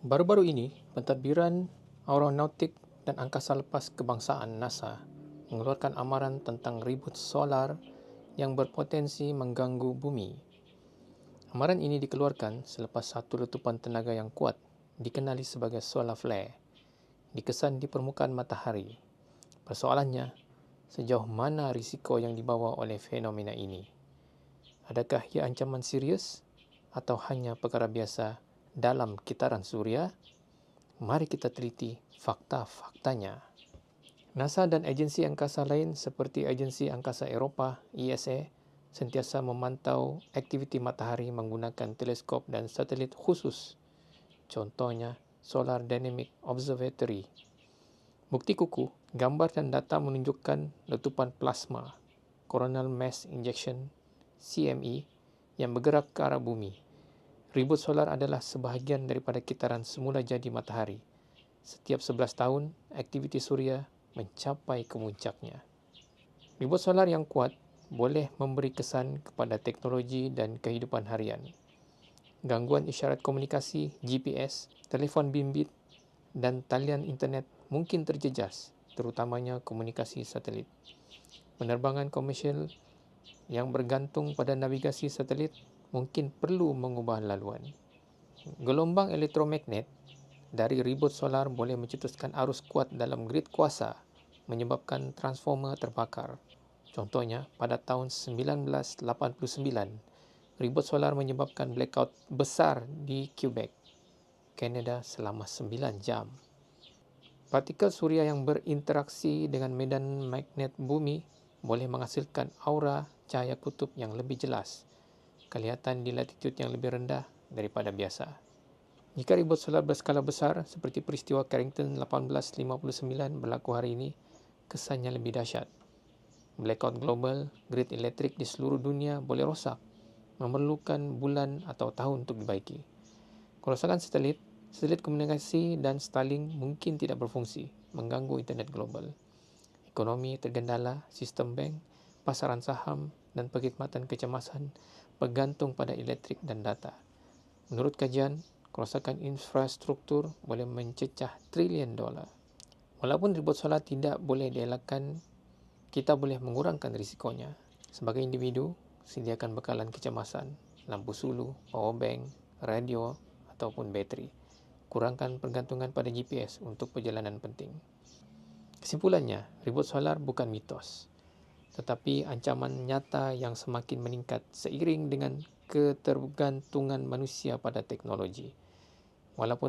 Baru-baru ini, Pentadbiran Aeronautik dan Angkasa Lepas Kebangsaan NASA mengeluarkan amaran tentang ribut solar yang berpotensi mengganggu bumi. Amaran ini dikeluarkan selepas satu letupan tenaga yang kuat dikenali sebagai solar flare dikesan di permukaan matahari. Persoalannya, sejauh mana risiko yang dibawa oleh fenomena ini? Adakah ia ancaman serius atau hanya perkara biasa dalam kitaran suria? Mari kita teliti fakta-faktanya. NASA dan agensi angkasa lain seperti Agensi Angkasa Eropah ESA sentiasa memantau aktiviti matahari menggunakan teleskop dan satelit khusus. Contohnya Solar Dynamic Observatory. Bukti kuku, gambar dan data menunjukkan letupan plasma coronal mass injection CME yang bergerak ke arah bumi Ribut solar adalah sebahagian daripada kitaran semula jadi matahari. Setiap 11 tahun, aktiviti suria mencapai kemuncaknya. Ribut solar yang kuat boleh memberi kesan kepada teknologi dan kehidupan harian. Gangguan isyarat komunikasi, GPS, telefon bimbit dan talian internet mungkin terjejas, terutamanya komunikasi satelit. Penerbangan komersial yang bergantung pada navigasi satelit mungkin perlu mengubah laluan. Gelombang elektromagnet dari ribut solar boleh mencetuskan arus kuat dalam grid kuasa menyebabkan transformer terbakar. Contohnya, pada tahun 1989, ribut solar menyebabkan blackout besar di Quebec, Kanada selama 9 jam. Partikel suria yang berinteraksi dengan medan magnet bumi boleh menghasilkan aura cahaya kutub yang lebih jelas kelihatan di latitude yang lebih rendah daripada biasa. Jika ribut solar berskala besar seperti peristiwa Carrington 1859 berlaku hari ini, kesannya lebih dahsyat. Blackout global, grid elektrik di seluruh dunia boleh rosak, memerlukan bulan atau tahun untuk dibaiki. Kerosakan satelit, satelit komunikasi dan Starlink mungkin tidak berfungsi, mengganggu internet global. Ekonomi tergendala, sistem bank, pasaran saham dan perkhidmatan kecemasan bergantung pada elektrik dan data. Menurut kajian, kerosakan infrastruktur boleh mencecah trilion dolar. Walaupun ribut solar tidak boleh dielakkan, kita boleh mengurangkan risikonya. Sebagai individu, sediakan bekalan kecemasan, lampu sulu, power bank, radio ataupun bateri. Kurangkan pergantungan pada GPS untuk perjalanan penting. Kesimpulannya, ribut solar bukan mitos tetapi ancaman nyata yang semakin meningkat seiring dengan ketergantungan manusia pada teknologi. Walaupun